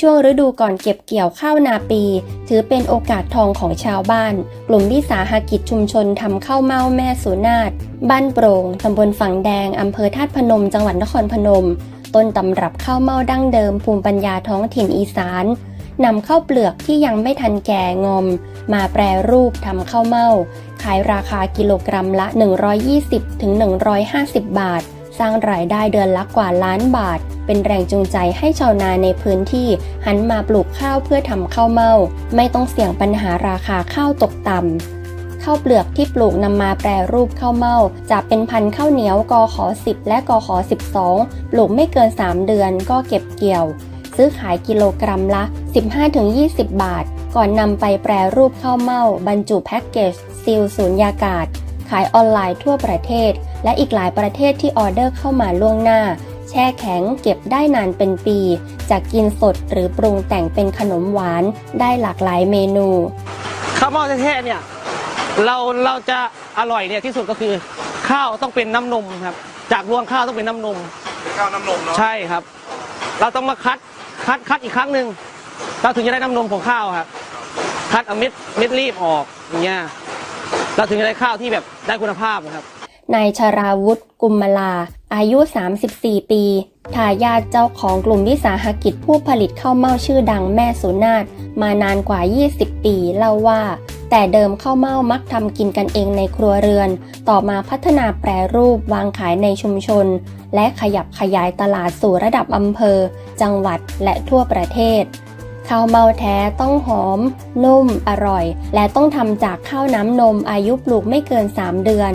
ช่วงฤดูก่อนเก็บเกี่ยวข้าวนาปี ถือเป็นโอกาสทองของชาวบ้าน กลุ่มวิสาหกิจชุมชนทำข้าวเม่าแม่สุนาถบ้านโปร่งตำบลฝั่งแดงอำเภอธาตุพนม จังหวัดนครพนม ต้นตำรับข้าวเม่าดั้งเดิม ภูมิปัญญาท้องถิ่นอีสานนำข้าวเปลือกที่ยังไม่ทันแก่งอม มาแปรรูปทำข้าวเม่าขายราคากิโลกรัมละ 120ถึง150 บาท สร้างรายได้เดือนละกว่าล้านบาท เป็นแรงจูงใจให้ชาวนาในพื้นที่หันมาปลูกข้าวเพื่อทำข้าวเม่า ไม่ต้องเสี่ยงปัญหาราคาข้าวตกต่ำข้าวเปลือกที่ปลูกนำมาแปรรูปข้าวเม่าจะเป็นพันธุ์ข้าวเหนียวกขอ 10 และกขอ 12 ปลูกไม่เกิน 3 เดือนก็เก็บเกี่ยว ซื้อขายกิโลกรัมละ 15-20 บาท ก่อนนำไปแปรรูปข้าวเม่า บรรจุแพ็กเกจซีลสูญญากาศ ขายออนไลน์ทั่วประเทศ และอีกหลายประเทศที่ออเดอร์เข้ามาล่วงหน้า แช่แข็งเก็บได้นานเป็นปีจะกินสดหรือปรุงแต่งเป็นขนมหวานได้หลากหลายเมนูข้าวเม่าแท้ๆเนี่ยเราเราจะอร่อยเนี่ยที่สุดก็คือข้าวต้องเป็นน้ำนมครับ จากรวงข้าวต้องเป็นน้ำนมเป็นข้าวน้ำนมเนาะใช่ครับ เราต้องมาคัดคัดคัดอีกครั้งหนึ่งเราถึงจะได้น้ำนมของข้าวครับคัดเอาเม็ดเม็ดรีบออกอย่างเงี้ย เราถึงจะได้ข้าวที่แบบได้คุณภาพนะครับนายชราวุฒิกุมมลา อายุ 34 ปีทายาทเจ้าของกลุ่มวิสาหกิจผู้ผลิตข้าวเม่าชื่อดังแม่สุนาถมานานกว่า 20 ปีเล่าว่า แต่เดิมข้าวเม่ามักทำกินกันเองในครัวเรือน ต่อมาพัฒนาแปรรูปวางขายในชุมชน และขยับขยายตลาดสู่ระดับอำเภอ จังหวัดและทั่วประเทศ ข้าวเมาแท้ต้องหอม นุ่ม อร่อย และต้องทำจากข้าวน้ำนมอายุปลูกไม่เกิน 3 เดือน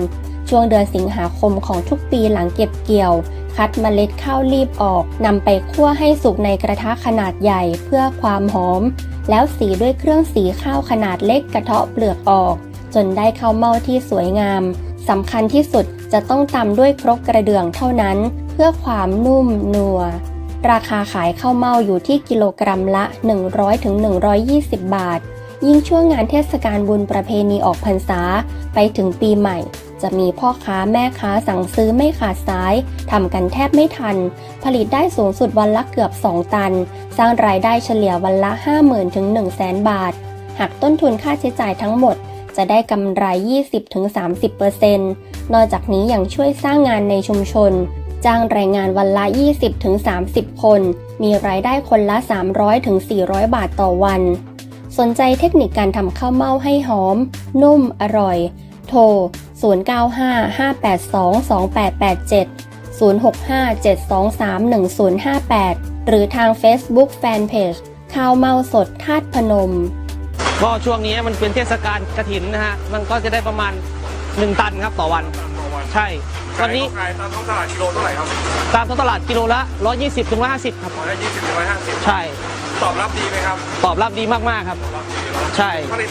ช่วงเดือนสิงหาคมของทุกปีหลังเก็บเกี่ยว คัดเมล็ดข้าวรีบออกนำไปคั่วให้สุกในกระทะขนาดใหญ่เพื่อความหอม แล้วสีด้วยเครื่องสีข้าวขนาดเล็กกระเทาะเปลือกออก จนได้ข้าวเม่าที่สวยงามสำคัญที่สุดจะต้องตำด้วยครกกระเดื่องเท่านั้น เพื่อความนุ่มนัว ราคาขายข้าวเม่าอยู่ที่กิโลกรัมละ 100-120 บาท ยิ่งช่วงงานเทศกาลบุญประเพณีออกพรรษา ไปถึงปีใหม่ จะมีพ่อค้าแม่ค้าสั่งซื้อไม่ขาดสายทำกันแทบไม่ทัน ผลิตได้สูงสุดวันละเกือบ 2 ตัน สร้างรายได้เฉลี่ยวันละ 50,000ถึง100,000 บาท หากต้นทุนค่าใช้จ่ายทั้งหมดจะได้กำไร 20-30%นอกจากนี้ยังช่วยสร้างงานในชุมชน จ้างแรงงานวันละ 20-30 คน มีรายได้คนละ 300-400 บาทต่อวัน สนใจเทคนิคการทำข้าวเม่าให้หอม นุ่ม อร่อย โทร 0955822887 065-723-1058 หรือทาง Facebook Fanpage ข้าวเม่าสดธาตุพนม ก็ช่วงนี้มันเป็นเทศกาลกระถินนะฮะ มันก็จะได้ประมาณ 1 ตันครับต่อวัน อวันใช่วันนี้ขายตามท้องตลาดกิโลเท่าไหร่ครับตามท้องตลาดกิโลละ 120ถึง150 ครับ ร้อยละยี่สิบถึงร้อยห้าสิบใช่ ตอบรับดีไหมครับตอบรับดีมากๆครับตอบรับดีเนอะใช่ ผลิต